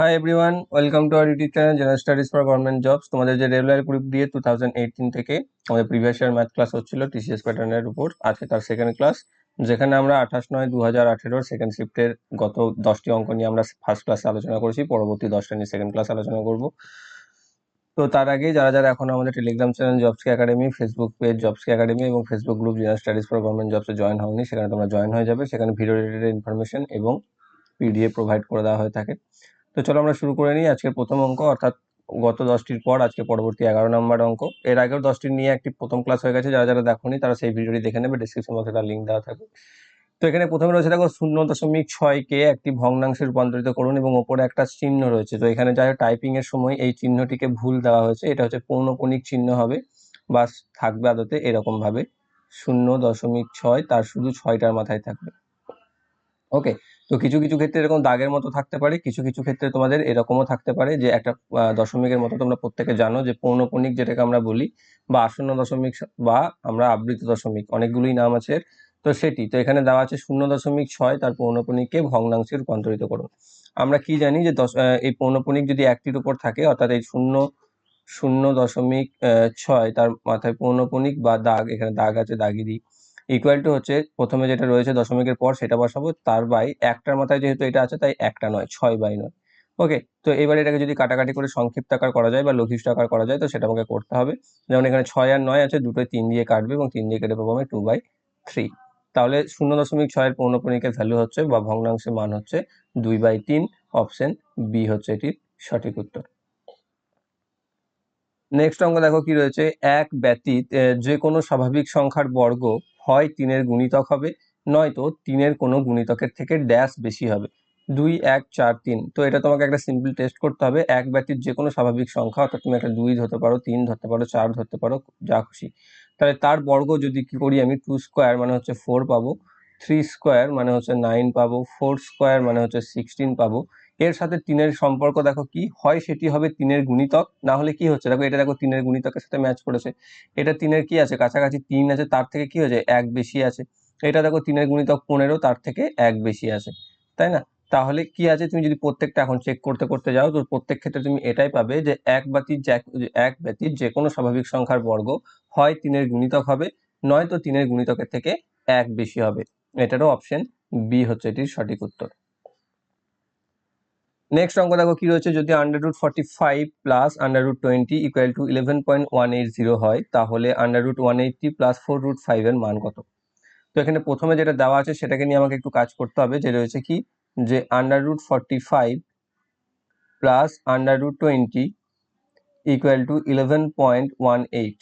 Hi everyone welcome to our YouTube channel general studies for government jobs তোমাদের যে regular group দিয়ে two thousand eighteen থেকে আমাদের previous year math class হচ্ছিল TCS প্যাটার্নের উপর। আজকে তার সেকেন্ড ক্লাস যেখানে আমরা আঠাশ নয় দু হাজার আঠেরোর সেকেন্ড শিফটের গত দশটি অঙ্ক নিয়ে আমরা ফার্স্ট ক্লাসে আলোচনা করেছি, পরবর্তী দশটা নিয়ে সেকেন্ড ক্লাস আলোচনা করব। তো তার আগে যারা যারা এখন আমাদের Telegram channel jobs academy Facebook page jobs academy এবং Facebook group general studies for government জবসে join হওনি, সেখানে তোমরা জয়েন হয়ে যাবে। সেখানে ভিডিও রিলেটেড ইনফরমেশন এবং পিডিএফ প্রোভাইড করে দেওয়া হয়ে থাকে। তো চলো আমরা শুরু করে নিই আজকের প্রথম অঙ্ক, অর্থাৎ গত দশটির পর আজকে পরবর্তী এগারো নম্বর অঙ্ক। এর আগেও দশটির নিয়ে একটি প্রথম ক্লাস হয়ে গেছে, যারা যারা দেখোনি তারা সেই ভিডিওটি দেখে নেবে ডিসক্রিপশন বক্সে তার লিঙ্ক দেওয়া থাকবে। তো এখানে প্রথমে রয়েছে দেখো শূন্য দশমিক ছয়কে একটি ভগ্নাংশে রূপান্তরিত করুন এবং ওপরে একটা চিহ্ন রয়েছে। তো এখানে যাই টাইপিং এর সময় এই চিহ্নটিকে ভুল দেওয়া হয়েছে, এটা হচ্ছে পৌনকণিক চিহ্ন হবে বা থাকবে আদতে এরকম ভাবে শূন্য দশমিক ছয়, তার শুধু ছয়টার মাথায় থাকবে। ওকে তো কিছু কিছু ক্ষেত্রে এরকম দাগের মতো থাকতে পারে, কিছু কিছু ক্ষেত্রে তোমাদের এরকমও থাকতে পারে যে একটা দশমিকের মতো তোমরা প্রত্যেকে জানো যে পৌনকণিক যেটাকে আমরা বলি বা আসন্ন দশমিক বা আমরা আবৃত দশমিক, অনেকগুলোই নাম আছে তো সেটি। তো এখানে দেওয়া আছে শূন্য দশমিক ছয় তার পৌনপণিককে ভগ্নাংশে রূপান্তরিত করুন। আমরা কি জানি যে দশ এই পৌনপণিক যদি একটির উপর থাকে, অর্থাৎ এই শূন্য শূন্য দশমিক ছয় তার মাথায় পৌনপণিক বা দাগ, এখানে দাগ আছে দাগি দিই ইকুয়াল টু হচ্ছে প্রথমে যেটা রয়েছে দশমিকের পর সেটা বসাবো, তার বাই একটার মাথায় যেহেতু এটা আছে তাই একটা নয়, ছয় বাই নয়। ওকে তো এবার এটাকে যদি কাটাকাটি করে সংক্ষিপ্ত আকার করা যায় বা লঘিষ্ঠ আকার করা যায়, তো সেটা আমাকে করতে হবে। যেমন এখানে ছয় আর নয় আছে, দুটোই তিন দিয়ে কাটবে এবং তিন দিয়ে কেটে পাবো আমি টু বাই থ্রি তাহলে শূন্য দশমিক ছয়ের পৌনপণিকের ভ্যালু হচ্ছে বা ভগ্নাংশের মান হচ্ছে দুই বাই তিন অপশন বি হচ্ছে এটির সঠিক উত্তর। নেক্সট অঙ্ক দেখো কি রয়েছে? এক ব্যতীত যে কোনো স্বাভাবিক সংখ্যার বর্গ হয় তিনের গুণিতক হবে, নয়তো তিনের কোনো গুণিতকের থেকে ড্যাশ বেশি হবে। দুই, এক, চার, তিন। তো এটা তোমাকে একটা সিম্পল টেস্ট করতে হবে। এক ব্যতীত যে কোনো স্বাভাবিক সংখ্যা, অর্থাৎ তুমি একটা দুই ধরতে পারো, তিন ধরতে পারো, চার ধরতে পারো, যা খুশি। তাহলে তার বর্গ যদি কি করি আমি টু স্কোয়ার মানে হচ্ছে ফোর পাবো থ্রি স্কোয়ার মানে হচ্ছে নাইন পাবো ফোর স্কোয়ার মানে হচ্ছে সিক্সটিন পাবো। এর সাথে তিনের সম্পর্ক দেখো কি? হয় সেটি হবে তিনের গুণিতক, না হলে কি হচ্ছে? দেখো এটা দেখো তিনের গুণিতকের সাথে ম্যাচ করেছে। এটা তিনের কি আছে? কাছাকাছি তিন আছে, তার থেকে কি হয়েছে এক বেশি আছে। এটা দেখো তিনের গুণিতক পনেরো, তার থেকে এক বেশি আছে। তাই না? তাহলে কি আছে? তুমি যদি প্রত্যেকটা এখন চেক করতে করতে যাও, তো প্রত্যেক ক্ষেত্রে তুমি এটাই পাবে যে এক ব্যতীত এক ব্যতীত যে কোনো স্বাভাবিক সংখ্যার বর্গ হয় তিনের গুণিতক হবে, নয়তো তিনের গুণিতকের থেকে এক বেশি হবে। এটারও অপশন বি হচ্ছে এটির সঠিক উত্তর। নেক্সট অঙ্ক দেখো কি রয়েছে? যদি under root forty five plus under root twenty equal to eleven point one eight zero হয়, তাহলে under root one eighty plus four root ফাইভের মান কত? তো এখানে প্রথমে যেটা দেওয়া আছে, সেটাকে নিয়ে আমাকে একটু কাজ করতে হবে, যে রয়েছে কি? যে under root forty five plus under root twenty equal to eleven point one eight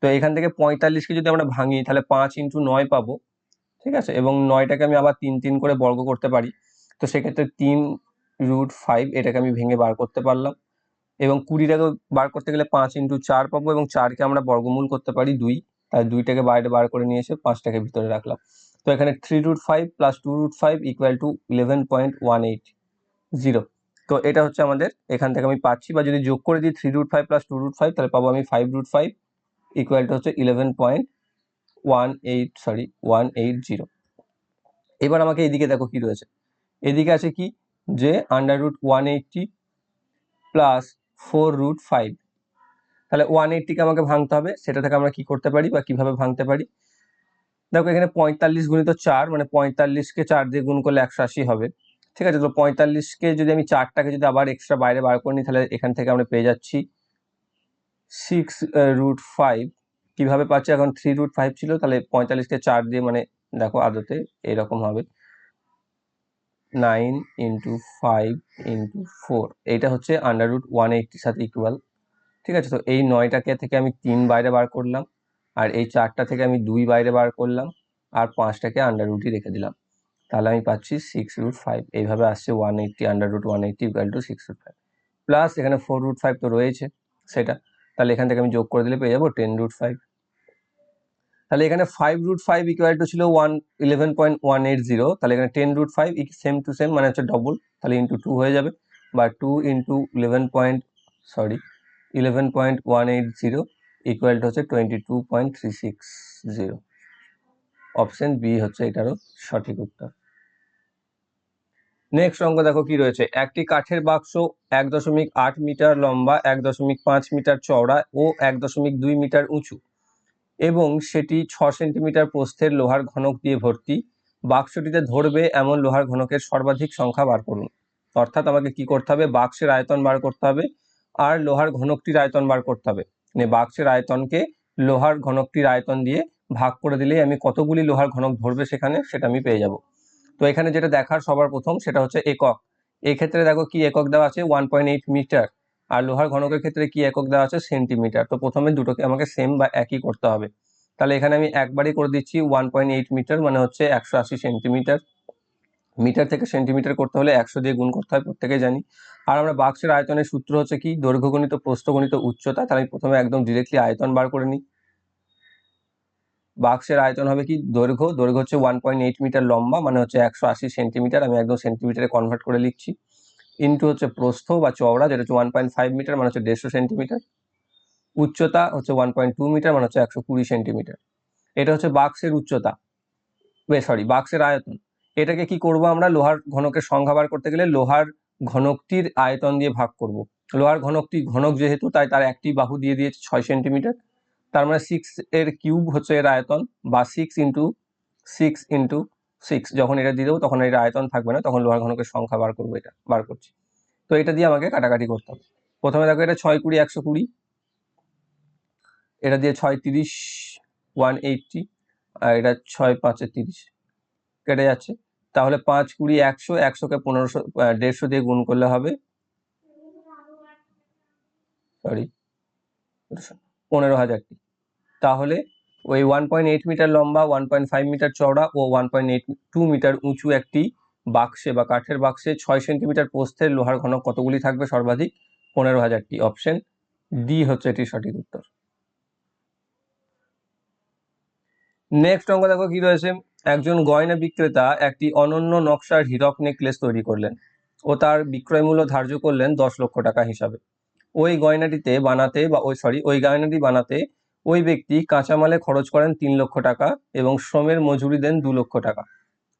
তো এখান থেকে পঁয়তাল্লিশকে যদি আমরা ভাঙি, তাহলে পাঁচ ইন্টু নয় পাবো, ঠিক আছে? এবং নয়টাকে আমি আবার তিন তিন করে বর্গ করতে পারি। তো সেক্ষেত্রে তিন রুট ফাইভ এটাকে আমি ভেঙে বার করতে পারলাম। এবং কুড়িটাকে বার করতে গেলে পাঁচ ইন্টু চার পাবো এবং চারকে আমরা বর্গমূল করতে পারি দুই। তাই দুইটাকে বাইরে বার করে নিয়ে এসে পাঁচটাকে ভিতরে রাখলাম। তো এখানে three root five plus two root five equal to eleven point one eight zero তো এটা হচ্ছে আমাদের, এখান থেকে আমি পাচ্ছি বা যদি যোগ করে দিই three root five plus two root five তাহলে পাবো আমি five root five equal to হচ্ছে eleven point one eight sorry one eight zero এবার আমাকে এদিকে দেখো কি রয়েছে। এদিকে আছে কি? যে under root one eighty plus four root five তাহলে ওয়ান এইটটিকে আমাকে ভাঙতে হবে, সেটা থেকে আমরা কি করতে পারি বা কীভাবে ভাঙতে পারি? দেখো এখানে পঁয়তাল্লিশ গুণিত চার মানে পঁয়তাল্লিশকে চার দিয়ে গুণ করলে একশো আশি হবে। ঠিক আছে, তো পঁয়তাল্লিশকে যদি আমি চারটাকে যদি আবার এক্সট্রা বাইরে বার করে নিই, তাহলে এখান থেকে আমরা পেয়ে যাচ্ছি সিক্স রুট ফাইভ কীভাবে পাচ্ছি? এখন থ্রি রুট ফাইভ ছিল, তাহলে পঁয়তাল্লিশকে চার দিয়ে মানে দেখো আদতে এরকম হবে। Nine into five into four. এইটা হচ্ছে আন্ডার রুট ওয়ান এইটটির সাথে ইকুয়াল ঠিক আছে? তো এই নয়টাকে থেকে আমি তিন বাইরে বার করলাম, আর এই চারটা থেকে আমি দুই বাইরে বার করলাম, আর পাঁচটাকে আন্ডার রুটই রেখে দিলাম। তাহলে আমি পাচ্ছি সিক্স রুট ফাইভ এইভাবে আসছে one eighty under root one eighty equal to six root five plus এখানে ফোর রুট ফাইভ তো রয়েছে, সেটা। তাহলে এখান থেকে আমি যোগ করে দিলে পেয়ে যাব টেন রুট ফাইভ তাহলে এখানে five root five equal to ছিল one eleven point one eight zero তাহলে এখানে ten root five same to same মানে হচ্ছে ডবল তাহলে ইন্টু টু হয়ে যাবে। বা two into eleven point sorry eleven point one eight zero equal to হচ্ছে twenty two point three six zero option B হচ্ছে এটারও সঠিক উত্তর। নেক্সট অঙ্ক দেখো কি রয়েছে। একটি কাঠের বাক্স এক দশমিক আট মিটার লম্বা, এক দশমিক পাঁচ মিটার চওড়া ও এক দশমিক দুই মিটার উঁচু। এবং সেটি ছ সেন্টিমিটার প্রস্থের লোহার ঘনক দিয়ে ভর্তি। বাক্সটিতে ধরবে এমন লোহার ঘনকের সর্বাধিক সংখ্যা বার করুন। অর্থাৎ আমাকে কি করতে হবে? বাক্সের আয়তন বার করতে হবে আর লোহার ঘনকটির আয়তন বার করতে হবে। মানে বাক্সের আয়তনকে লোহার ঘনকটির আয়তন দিয়ে ভাগ করে দিলেই আমি কতগুলি লোহার ঘনক ধরবে সেখানে সেটা আমি পেয়ে যাব। তো এখানে যেটা দেখার সবার প্রথম সেটা হচ্ছে একক। এক্ষেত্রে দেখো কি একক দেওয়া আছে? ওয়ান মিটার আর লোহার ঘনকের ক্ষেত্রে কি একক দেওয়া আছে? সেন্টিমিটার। তো প্রথমে দুটোকে আমাকে সেম বা একই করতে হবে। তাহলে এখানে আমি একবারই করে দিচ্ছি ওয়ান পয়েন্ট এইট মিটার মানে হচ্ছে একশো আশি সেন্টিমিটার। মিটার থেকে সেন্টিমিটার করতে হলে একশো দিয়ে গুণ করতে হয়, প্রত্যেকে জানি। আর আমরা বাক্সের আয়তনের সূত্র হচ্ছে কি? দৈর্ঘ্য গণিত প্রস্থ গণিত উচ্চতা। তাহলে আমি প্রথমে একদম ডিরেক্টলি আয়তন বার করে নিই। বাক্সের আয়তন হবে কি? দৈর্ঘ্য। দৈর্ঘ্য হচ্ছে ওয়ান পয়েন্ট এইট মিটার লম্বা মানে হচ্ছে একশো আশি সেন্টিমিটার। আমি একদম সেন্টিমিটারে কনভার্ট করে লিখছি। ইন্টু হচ্ছে প্রস্থ বা চওড়া, যেটা হচ্ছে ওয়ান পয়েন্ট ফাইভ মিটার মানে হচ্ছে দেড়শো সেন্টিমিটার উচ্চতা হচ্ছে ওয়ান পয়েন্ট টু মিটার মানে হচ্ছে একশো কুড়ি সেন্টিমিটার এটা হচ্ছে বাক্সের উচ্চতা। সরি বাক্সের আয়তন। এটাকে কি করব আমরা? লোহার ঘনকের সংখ্যা বার করতে গেলে লোহার ঘনকটির আয়তন দিয়ে ভাগ করব। লোহার ঘনকটি, ঘনক যেহেতু, তাই তার একটি বাহু দিয়ে দিয়েছে ছয় সেন্টিমিটার তার মানে সিক্স এর কিউব হচ্ছে এর আয়তন, বা six into six into six যখন এটা দিয়ে দেবো, তখন এর আয়তন থাকবে না, তখন লোহার ঘনকের সংখ্যা বার করব এটা, বার করছি। তো এটা দিয়ে আমাকে কাটাকাটি করতে হবে। প্রথমে দেখো এটা ছয় কুড়ি, একশো কুড়ি। এটা দিয়ে ছয় তিরিশ ওয়ান এইটটি আর এটা ছয় পাঁচে তিরিশ। কেটে যাচ্ছে। তাহলে পাঁচ কুড়ি, একশো, একশোকে পনেরোশো দেড়শো দিয়ে গুণ করলে হবে সরি পনেরো হাজারটি। তাহলে ওই ওয়ান পয়েন্ট এইট মিটার লম্বা ওয়ান পয়েন্ট ফাইভ মিটার চওড়া ও one point eight two metre উঁচু একটি বাক্সে বা কাঠের বাক্সে ছয় সেন্টিমিটার প্রস্থের লোহার ঘনক কতগুলি থাকবে? সর্বাধিক পনেরো হাজারটি। অপশন ডি হচ্ছে এটির সঠিক উত্তর। নেক্সট অঙ্ক দেখো কি রয়েছে? একজন গয়না বিক্রেতা একটি অনন্য নকশার হীরক নেকলেস তৈরি করলেন ও তার বিক্রয় মূল্য ধার্য করলেন দশ লক্ষ টাকা হিসাবে। ওই গয়নাটিতে বানাতে বা ওই সরি ওই গয়নাটি বানাতে ওই ব্যক্তি কাঁচামালে খরচ করেন তিন লক্ষ টাকা এবং শ্রমের মজুরি দেন দু লক্ষ টাকা।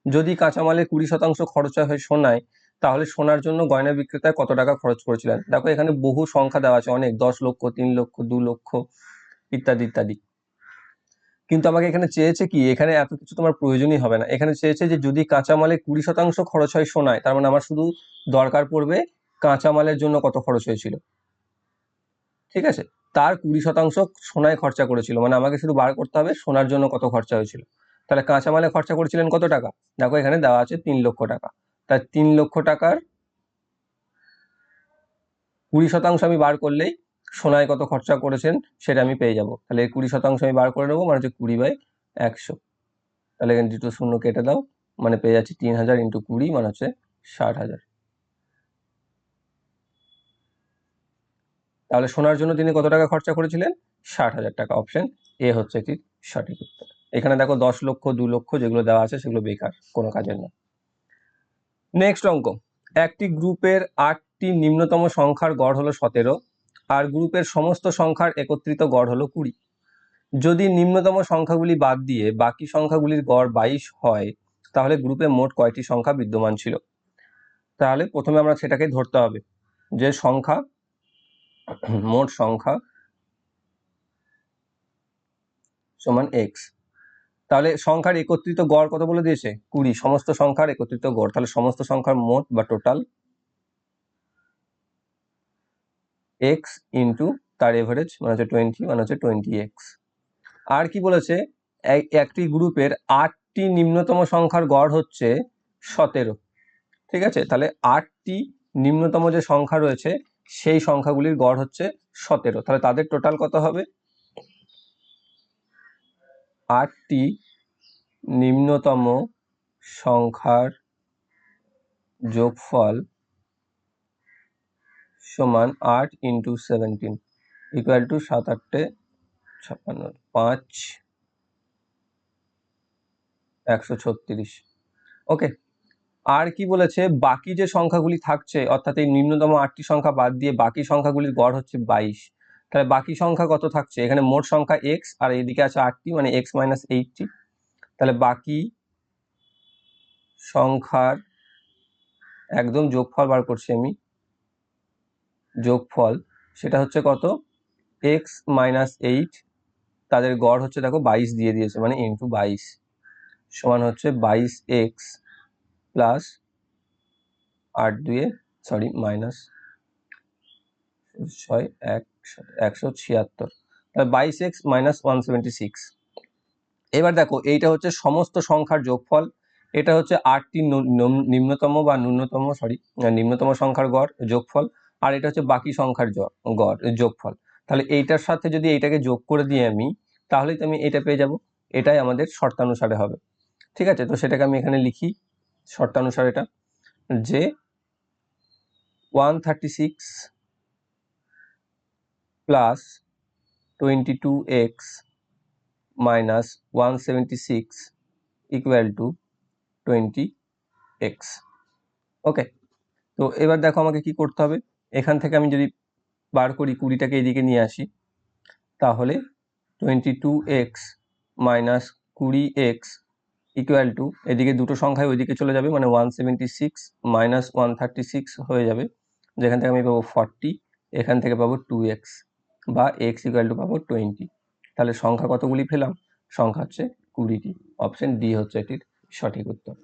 যদি কাঁচামালে কুড়ি শতাংশ খরচা হয় সোনায়, তাহলে সোনার জন্য গয়না বিক্রেতায় কত টাকা খরচ করেছিলেন? দেখো, এখানে বহু সংখ্যা দেওয়া আছে, অনেক, দশ লক্ষ, তিন লক্ষ, দু লক্ষ ইত্যাদি ইত্যাদি। কিন্তু আমাকে এখানে চেয়েছে কি, এখানে এত কিছু তোমার প্রয়োজনই হবে না। এখানে চেয়েছে যে যদি কাঁচামালে কুড়ি শতাংশ খরচ হয় সোনায়, তার মানে আমার শুধু দরকার পড়বে কাঁচামালের জন্য কত খরচ হয়েছিল। ঠিক আছে? তার কুড়ি শতাংশ সোনায় খরচা করেছিল। মানে আমাকে শুধু বার করতে হবে, সোনার জন্য কত খরচা হয়েছিল। তাহলে কাঁচামালে খরচা করেছিলেন কত টাকা? দেখো, এখানে দেওয়া আছে তিন লক্ষ টাকা। তার তিন লক্ষ টাকার কুড়ি শতাংশ আমি বার করলেই সোনায় কত খরচা করেছেন সেটা আমি পেয়ে যাব। তাহলে এই কুড়ি শতাংশ আমি বার করে নেব মানে হচ্ছে কুড়ি বাই একশো। তাহলে এখানে দুটো শূন্য কেটে দাও মানে পেয়ে যাচ্ছি তিন হাজার ইন্টু কুড়ি মানে হচ্ছে ষাট হাজার। তাহলে সোনার জন্য তিনি কত টাকা খরচা করেছিলেন? ষাট হাজার টাকা। অপশন এ হচ্ছে এটির সঠিক উত্তর। এখানে দেখো দশ লক্ষ, দু লক্ষ যেগুলো দেওয়া আছে সেগুলো বেকার, কোনো কাজের না। নেক্সট অঙ্ক। একটি গ্রুপের আটটি নিম্নতম সংখ্যার গড় হলো সতেরো, আর গ্রুপের সমস্ত সংখ্যার একত্রিত গড় হলো কুড়ি। যদি নিম্নতম সংখ্যাগুলি বাদ দিয়ে বাকি সংখ্যাগুলির গড় বাইশ হয়, তাহলে গ্রুপে মোট কয়টি সংখ্যা বিদ্যমান ছিল? তাহলে প্রথমে আমরা সেটাকে ধরতে হবে যে সংখ্যা মোট সংখ্যা সমান এক্স তাহলে সংখ্যার একত্রিত গড় কত বলে দিয়েছে? কুড়ি। সমস্ত সংখ্যার একত্রিত গড়। তাহলে সমস্ত সংখ্যার মোট বা টোটাল এক্স ইন্টু তার এভারেজ মানে হচ্ছে টোয়েন্টি মানে হচ্ছে টোয়েন্টি এক্স আর কি বলেছে? একটি গ্রুপের আটটি নিম্নতম সংখ্যার গড় হচ্ছে সতেরো। ঠিক আছে? তাহলে আটটি নিম্নতম যে সংখ্যা রয়েছে সেই সংখ্যাগুলির গড় হচ্ছে সতেরো। তাহলে তাদের টোটাল কত হবে? আটটি নিম্নতম সংখ্যার যোগফল সমান আট ইন্টু সেভেন্টিন ইকুয়াল টু সাত আটটে ছাপ্পান্ন, পাঁচ, একশো ছত্রিশ। ওকে আর কি বলেছে? বাকি যে সংখ্যাগুলি থাকছে, অর্থাৎ এই নিম্নতম আটটি সংখ্যা বাদ দিয়ে বাকি সংখ্যাগুলির গড় হচ্ছে বাইশ। তাহলে বাকি সংখ্যা কত থাকছে? এখানে মোট সংখ্যা এক্স আর এদিকে আছে আটটি মানে এক্স মাইনাস এইটটি তাহলে বাকি সংখ্যার একদম যোগফল বার করছি আমি। যোগফল, সেটা হচ্ছে কত? এক্স মাইনাস এইট তাদের গড় হচ্ছে দেখো বাইশ দিয়ে দিয়েছে মানে ইন্টু বাইশ। সমান হচ্ছে বাইশ এক্স প্লাস আট দুয়ে, সরি, মাইনাস ছয় একশো একশো ছিয়াত্তর। তাহলে বাইশ x minus one seventy six. এবার দেখো, এইটা হচ্ছে সমস্ত সংখ্যার যোগফল। এটা হচ্ছে আটটি নিম্নতম বা ন্যূনতম, সরি, নিম্নতম সংখ্যার গড়, যোগফল, আর এটা হচ্ছে বাকি সংখ্যার গড়, যোগফল। তাহলে এইটার সাথে যদি এইটাকে যোগ করে দিই আমি, তাহলেই তো আমি এটা পেয়ে যাব। এটাই আমাদের শর্তানুসারে হবে। ঠিক আছে? তো সেটাকে আমি এখানে লিখি। শর্তানুসারে এটা, যে one thirty six plus twenty two x minus one seventy six equal to twenty x okay তো এবার দেখো আমাকে কি করতে হবে? এখান থেকে আমি যদি বার করি, কুড়িটাকে এদিকে নিয়ে আসি, তাহলে টোয়েন্টি টু এক্স মাইনাস কুড়ি এক্স ইকুয়াল টু এদিকে দুটো সংখ্যায় ওইদিকে চলে যাবে মানে one seventy six minus one thirty six হয়ে যাবে। যেখান থেকে আমি পাবো ফর্টি এখান থেকে পাবো টু এক্স বা এক্স ইকুয়াল টু পাবো টোয়েন্টি তাহলে সংখ্যা কতগুলি পেলাম? সংখ্যা হচ্ছে কুড়িটি। অপশন ডি হচ্ছে এটির সঠিক উত্তর।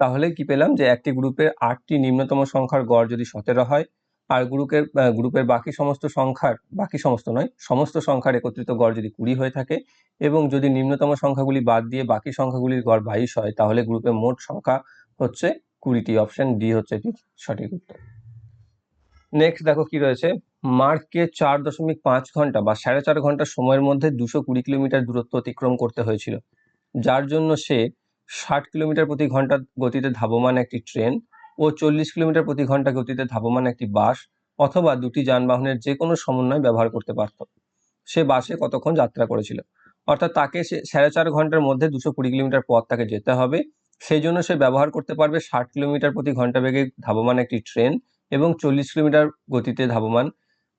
তাহলে কি পেলাম? যে একটি গ্রুপের আটটি নিম্নতম সংখ্যার গড় যদি সতেরো হয় আর গ্রুপের গ্রুপের বাকি সমস্ত সংখ্যার, বাকি সমস্ত নয়, সমস্ত সংখ্যার একত্রিত গড় যদি কুড়ি হয়ে থাকে এবং যদি নিম্নতম সংখ্যাগুলি বাদ দিয়ে বাকি সংখ্যাগুলির গড় বাইশ হয়, তাহলে গ্রুপের মোট সংখ্যা হচ্ছে কুড়িটি। অপশন ডি হচ্ছে এটির সঠিক উত্তর। নেক্সট দেখো কি রয়েছে। মার্ককে চার দশমিক পাঁচ ঘণ্টা বা সাড়ে চার ঘণ্টা সময়ের মধ্যে দুশো কুড়ি কিলোমিটার দূরত্ব অতিক্রম করতে হয়েছিল, যার জন্য সে ষাট কিলোমিটার প্রতি ঘণ্টা গতিতে ধাবমান একটি ট্রেন ও চল্লিশ কিলোমিটার প্রতি ঘণ্টা গতিতে ধাবমান একটি বাস অথবা দুটি যানবাহনের যে কোনো সমন্বয় ব্যবহার করতে পারত। সে বাসে কতক্ষণ যাত্রা করেছিল? অর্থাৎ তাকে সে সাড়ে চার ঘণ্টার মধ্যে দুশো কুড়ি কিলোমিটার পথ তাকে যেতে হবে। সেই জন্য সে ব্যবহার করতে পারবে ষাট কিলোমিটার প্রতি ঘণ্টা বেগে ধাবমান একটি ট্রেন এবং চল্লিশ কিলোমিটার গতিতে ধাবমান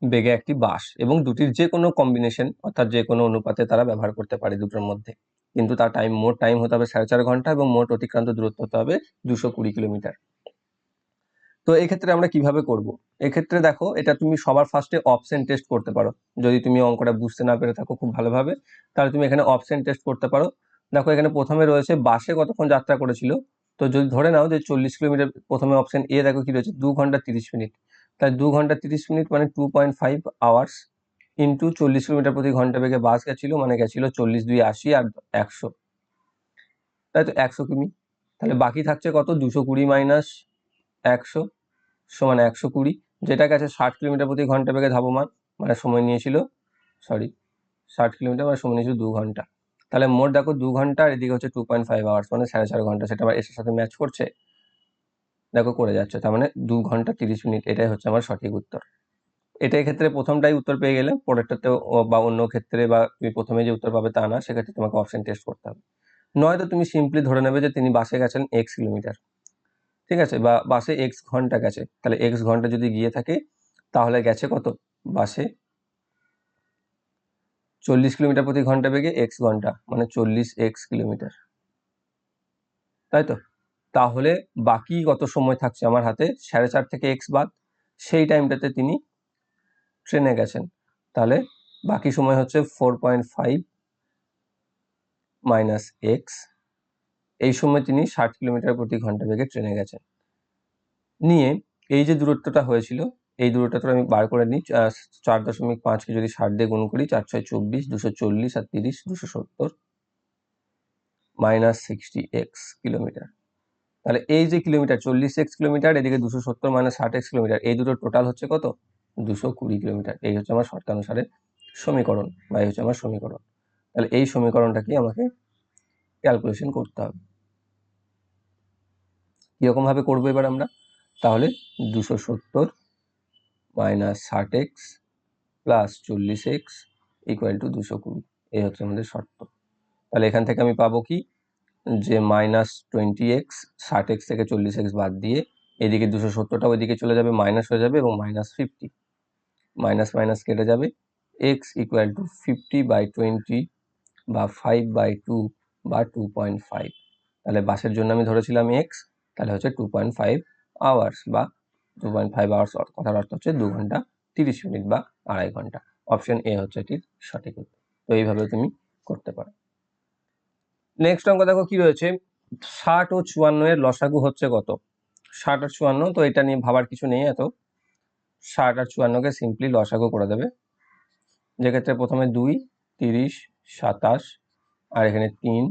বেগে একটি বাস এবং দুটির যে কোনো কম্বিনেশন অর্থাৎ যে কোনো অনুপাতে তারা ব্যবহার করতে পারে দুটোর মধ্যে। কিন্তু তার টাইম মোট টাইম হতে হবে সাড়ে চার ঘণ্টা এবং মোট অতিক্রান্ত দূরত্ব হতে হবে দুশো কুড়ি কিলোমিটার। তো এক্ষেত্রে আমরা কীভাবে করব? এক্ষেত্রে দেখো, এটা তুমি সবার ফার্স্টে অপশন টেস্ট করতে পারো। যদি তুমি অঙ্কটা বুঝতে না পেরে থাকো খুব ভালোভাবে, তাহলে তুমি এখানে অপশন টেস্ট করতে পারো। দেখো, এখানে প্রথমে রয়েছে বাসে কতক্ষণ যাত্রা করেছিল। তো যদি ধরে নাও যে চল্লিশ কিলোমিটার প্রথমে অপশন এ দেখো কি রয়েছে, দু ঘণ্টা তিরিশ মিনিট। তাই দু ঘণ্টা তিরিশ মিনিট মানে two point five hours into চল্লিশ কিলোমিটার প্রতি ঘণ্টা বেগে বাস গেছিল মানে গেছিল চল্লিশ, দুই আশি আর একশো। তাই তো একশো কিমি। তাহলে বাকি থাকছে কত? দুশো কুড়ি মাইনাস একশো সমান একশো কুড়ি যেটা গেছে ষাট কিলোমিটার প্রতি ঘণ্টা বেগে ধাবমান মানে সময় নিয়েছিল সরি ষাট কিলোমিটার মানে সময় নিয়েছিল দু ঘণ্টা। তাহলে মোট দেখো দু ঘণ্টা এদিকে হচ্ছে টু পয়েন্ট ফাইভ আওয়ার্স মানে সাড়ে চার ঘণ্টা, সেটা আমার এসের সাথে ম্যাচ করছে, দেখো করে যাচ্ছে, তার মানে দু ঘণ্টা তিরিশ মিনিট, এটাই হচ্ছে আমার সঠিক উত্তর। এটাই ক্ষেত্রে প্রথমটাই উত্তর পেয়ে গেলে পরেরটাতে বা অন্য ক্ষেত্রে বা তুমি প্রথমে যে উত্তর পাবে তা না, সেক্ষেত্রে তোমাকে অপশন টেস্ট করতে হবে। নয়তো তুমি সিম্পলি ধরে নেবে যে তিনি বাসে গেছেন এক্স কিলোমিটার ঠিক আছে? বা বাসে এক্স ঘণ্টা গেছে। তাহলে এক্স ঘণ্টা যদি গিয়ে থাকে, তাহলে গেছে কত? বাসে চল্লিশ কিলোমিটার প্রতি ঘণ্টা বেগে এক্স ঘণ্টা মানে চল্লিশ এক্স কিলোমিটার। তাই তো? তাহলে বাকি কত সময় থাকছে আমার হাতে? সাড়ে চার থেকে এক্স বাদ। সেই টাইমটাতে তিনি ট্রেনে গেছেন। তাহলে বাকি সময় হচ্ছে four point five minus x এই সময় তিনি ষাট কিলোমিটার প্রতি ঘণ্টা বেগে ট্রেনে গেছেন। নিয়ে এই যে দূরত্বটা হয়েছিল, এই দূরত্বটা আমি বার করে নিই চার দশমিক পাঁচকে যদি ষাট দিয়ে গুণ করি, চার ছয় চব্বিশ, দুশো চল্লিশ আর তিরিশ, দুশো সত্তর, মাইনাস সিক্সটি এক্স কিলোমিটার। তাহলে এই যে কিলোমিটার, চল্লিশ এক্স কিলোমিটার, এদিকে দুশো সত্তর মাইনাস ষাট এক্স কিলোমিটার, এই দুটো টোটাল হচ্ছে কত? দুশো কুড়ি কিলোমিটার। এই হচ্ছে আমার শর্তানুসারে সমীকরণ, বা এই হচ্ছে আমার সমীকরণ। তাহলে এই সমীকরণটাকে আমাকে ক্যালকুলেশন করতে হবে। কীরকমভাবে করব এবার আমরা? তাহলে দুশো সত্তর মাইনাস ষাট এক্স প্লাস চল্লিশ এক্স ইকুয়াল টু দুশো কুড়ি। এই হচ্ছে আমাদের শর্ত। তাহলে এখান থেকে আমি পাবো কি? যে মাইনাস টোয়েন্টি এক্স ষাট এক্স থেকে চল্লিশ এক্স বাদ দিয়ে এদিকে দুশো সত্তরটা ওইদিকে চলে যাবে মাইনাস হয়ে যাবে এবং মাইনাস ফিফটি মাইনাস মাইনাস কেটে যাবে। X equal to fifty by twenty বা ফাইভ বাই টু বা টু পয়েন্ট ফাইভ তাহলে বাসের জন্য আমি ধরেছিলাম এক্স তাহলে হচ্ছে টু পয়েন্ট ফাইভ আওয়ার্স বা টু পয়েন্ট ফাইভ আওয়ার্স কথার অর্থ হচ্ছে দু ঘণ্টা তিরিশ মিনিট বা আড়াই ঘণ্টা। অপশন এ হচ্ছে এটির সঠিক উত্তর। তো এইভাবে তুমি করতে পারো। নেক্সট অঙ্ক দেখো কি রয়েছে? ষাট ও চুয়ান্ন এর লসাগু হচ্ছে কত? ষাট আর চুয়ান্ন, তো এটা নিয়ে ভাবার কিছু নেই এত। ষাট আর চুয়ান্নকে সিম্পলি লসাগু করে দেবে। যেক্ষেত্রে প্রথমে দুই, তিরিশ, সাতাশ আর এখানে তিন,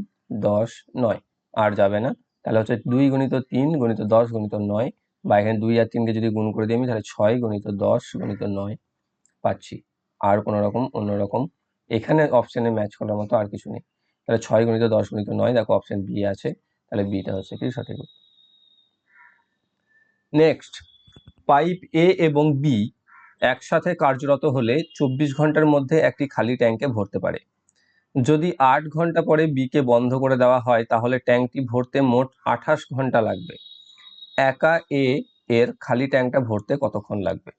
দশ, নয়। আর যাবে না? তাহলে হচ্ছে দুই গণিত তিন গণিত দশ গণিত নয় বা এখানে দুই আর তিনকে যদি গুণ করে দিই আমি তাহলে ছয় গণিত দশ গণিত নয় পাচ্ছি। আর কোনো রকম অন্যরকম এখানে অপশানে ম্যাচ করার মতো আর কিছু নেই। তাহলে ছয় গণিত দশ গণিত নয়, দেখো অপশান বি আছে। তাহলে বিটা হচ্ছে কি? সঠিক নেক্সট পাইপ এ এবং বি একসাথে কার্যরত হলে চব্বিশ ঘণ্টার মধ্যে একটি খালি ট্যাঙ্কে ভরতে পারে। যদি আট ঘণ্টা পরে বিকে বন্ধ করে দেওয়া হয়, তাহলে ট্যাঙ্কটি ভরতে মোট আঠাশ ঘণ্টা লাগবে। একা এ এর খালি ট্যাঙ্কটা ভরতে কতক্ষণ লাগবে?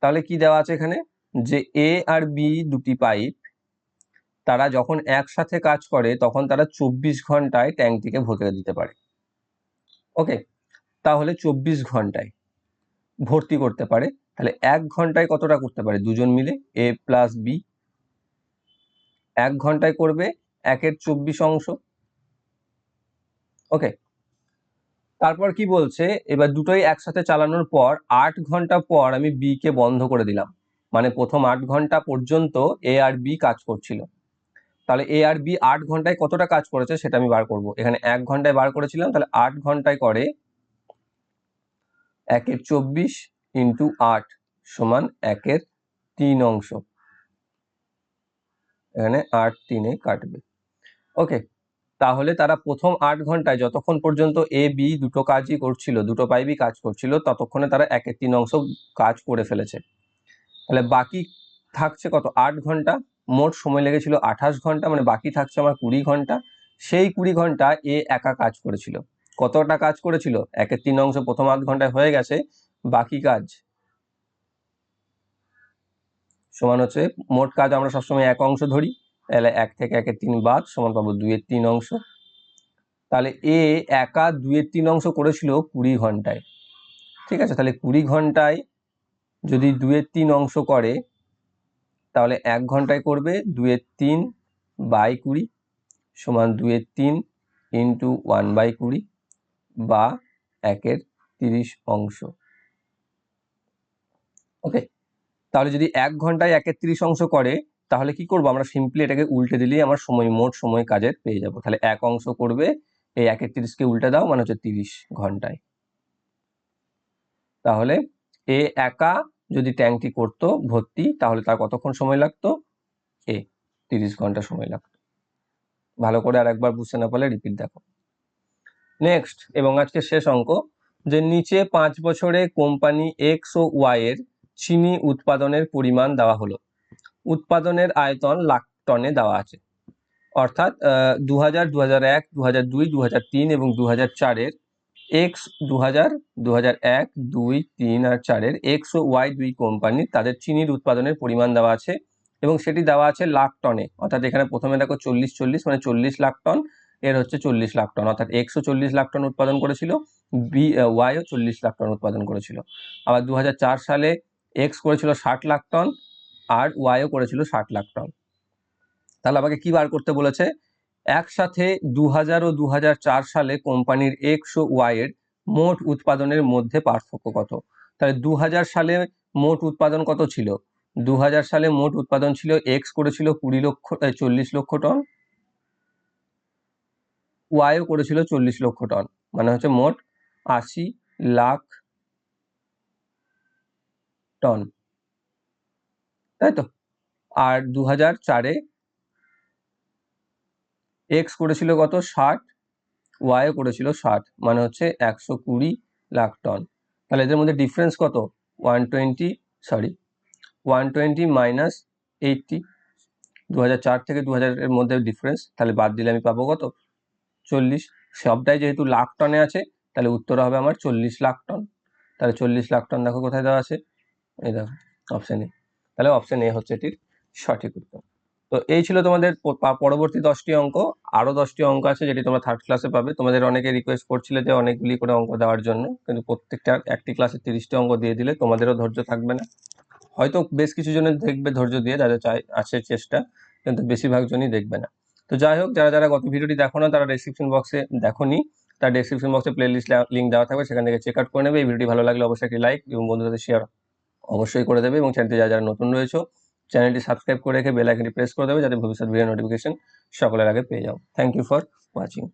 তাহলে কি দেওয়া আছে এখানে? যে এ আর বি দুটি পাইপ, তারা যখন একসাথে কাজ করে, তখন তারা চব্বিশ ঘন্টায় ট্যাঙ্কটিকে ভর্তি দিতে পারে। ওকে? তাহলে চব্বিশ ঘন্টায় ভর্তি করতে পারে। তাহলে এক ঘন্টায় কতটা করতে পারে? দুজন মিলে এ প্লাস বি এক ঘন্টায় করবে একের চব্বিশ অংশ। ওকে তারপর কি বলছে? এবার দুটোই একসাথে চালানোর পর আট ঘণ্টা পর আমি বি কে বন্ধ করে দিলাম। মানে প্রথম আট ঘণ্টা পর্যন্ত এ আর বি কাজ করছিল। তাহলে এ আর বি আট ঘন্টায় কতটা কাজ করেছে সেটা আমি বার করব। এখানে এক ঘন্টায় বার করেছিলাম, তাহলে আট ঘন্টায় করে একের চব্বিশ ইন্টু আট সমান একের তিন অংশ। এখানে আট তিনে কাটবে। ওকে, তাহলে তারা প্রথম আট ঘন্টায় যতক্ষণ পর্যন্ত এ বি দুটো কাজই করছিল, দুটো পাইপই কাজ করছিল, ততক্ষণে তারা একের তিন অংশ কাজ করে ফেলেছে। তাহলে বাকি থাকছে কত? আট ঘণ্টা, মোট সময় লেগেছিল আঠাশ ঘণ্টা মানে বাকি থাকছে আমার কুড়ি ঘণ্টা। সেই কুড়ি ঘণ্টা এ একা কাজ করেছিল। কতটা কাজ করেছিল? একের তিন অংশ প্রথম আধ ঘন্টায় হয়ে গেছে, বাকি কাজ সমান হচ্ছে মোট কাজ আমরা সবসময় এক অংশ ধরি, তাহলে এক থেকে একের তিন বাদ সমান পাবো দুইয়ের তিন অংশ। তাহলে এ একা দুইয়ের তিন অংশ করেছিল কুড়ি ঘন্টায়। ঠিক আছে, তাহলে কুড়ি ঘন্টায় যদি দুয়ের তিন অংশ করে, তাহলে এক ঘন্টায় করবে দুয়ের তিন বাই কুড়ি সমান দুয়ের তিন ইন্টু ওয়ান বাই কুড়ি বা একের তিরিশ অংশ। ওকে? তাহলে যদি এক ঘন্টায় একের তিরিশ অংশ করে, তাহলে কি করব? আমরা সিম্পলি এটাকে উল্টে দিলেই আমার সময়, মোট সময় কাজের পেয়ে যাব। তাহলে এক অংশ করবে, এই একের তিরিশকে উল্টে দাও মানে হচ্ছে তিরিশ ঘন্টায়। তাহলে এ একা যদি ট্যাঙ্কটি করতো, ভর্তি, তাহলে তার কতক্ষণ সময় লাগতো? এ তিরিশ ঘণ্টা সময় লাগতো। ভালো করে আর একবার বুঝতে না পারলে রিপিট দেখো। নেক্সট এবং আজকে শেষ অঙ্ক, যে নিচে পাঁচ বছরে কোম্পানি এক্স ও ওয়াই এর চিনি উৎপাদনের পরিমাণ দেওয়া হলো। উৎপাদনের আয়তন লাখ টনে দেওয়া আছে। অর্থাৎ দু হাজার দু হাজার এক দু হাজার দুই দু হাজার তিন এবং দু হাজার চারের এক্স দু হাজার দু হাজার এক, দুই, তিন আর চারের এক্স ও ওয়াই দুই কোম্পানি তাদের চিনির উৎপাদনের পরিমাণ দেওয়া আছে এবং সেটি দেওয়া আছে লাখ টনে। অর্থাৎ এখানে প্রথমে দেখো চল্লিশ চল্লিশ মানে চল্লিশ লাখ টন, এর হচ্ছে চল্লিশ লাখ টন। অর্থাৎ এক্সও চল্লিশ লাখ টন উৎপাদন করেছিল বি ওয়াইও চল্লিশ লাখ টন উৎপাদন করেছিল। আবার দু হাজার চার সালে এক্স করেছিল ষাট লাখ টন আর ওয়াইও করেছিল ষাট লাখ টন তাহলে আমাকে কি বার করতে বলেছে? একসাথে দু হাজার ও দু হাজার চার সালে কোম্পানির এক্স ও ওয়াই এর মোট উৎপাদনের মধ্যে পার্থক্য কত? তাহলে দু হাজার সালে মোট উৎপাদন কত ছিল? দু হাজার সালে মোট উৎপাদন ছিল এক্স করেছিল কুড়ি লক্ষ চল্লিশ লক্ষ টন ওয়াইও করেছিল চল্লিশ লক্ষ টন মানে হচ্ছে মোট আশি লাখ টন তাই তো আর দু হাজার চারে এক্স করেছিল কত? ষাট। ওয়াই করেছিল ষাট। মানে হচ্ছে একশো কুড়ি লাখ টন তাহলে এদের মধ্যে ডিফারেন্স কত? One twenty sorry one twenty minus eighty দু হাজার চার থেকে দু হাজারের মধ্যে ডিফারেন্স তাহলে বাদ দিলে আমি পাবো কত? চল্লিশ। সবটাই যেহেতু লাখ টনে আছে, তাহলে উত্তর হবে আমার চল্লিশ লাখ টন তাহলে চল্লিশ লাখ টন দেখো কোথায় দেওয়া আছে? এই দেখো অপশান এ তাহলে অপশান এ হচ্ছে এটির সঠিক উত্তর। তো এই ছিল তোমাদের পরবর্তী দশটি অঙ্ক। আরও দশটি অঙ্ক আছে যেটি তোমরা থার্ড ক্লাসে পাবে। তোমাদের অনেকে রিকোয়েস্ট করছিলে যে অনেকগুলি করে অঙ্ক দেওয়ার জন্য, কিন্তু প্রত্যেকটা একটি ক্লাসে তিরিশটি অঙ্ক দিয়ে দিলে তোমাদেরও ধৈর্য থাকবে না। হয়তো বেশ কিছু জনের দেখবে ধৈর্য দিয়ে, যাদের চাই, আছে চেষ্টা, কিন্তু বেশিরভাগ জনই দেখবে না। তো যাই হোক, যারা যারা গত ভিডিওটি দেখো না, তারা ডেসক্রিপশন বক্সে দেখোনি তার ডেসক্রিপশন বক্সে প্লে লিস্ট লিঙ্ক দেওয়া থাকবে, সেখান থেকে চেক আউট করে নেবে। এই ভিডিওটি ভালো লাগলে অবশ্যই একটি লাইক এবং বন্ধুদের শেয়ার অবশ্যই করে দেবে এবং চ্যানেলটি যারা যারা নতুন রয়েছে, চ্যানেলটি সাবস্ক্রাইব করে রেখে বেল আইকনটি প্রেস করে দেবে যাতে ভবিষ্যৎ ভিডিও নোটিফিকেশন সকলের আগে পেয়ে যাও। Thank you for watching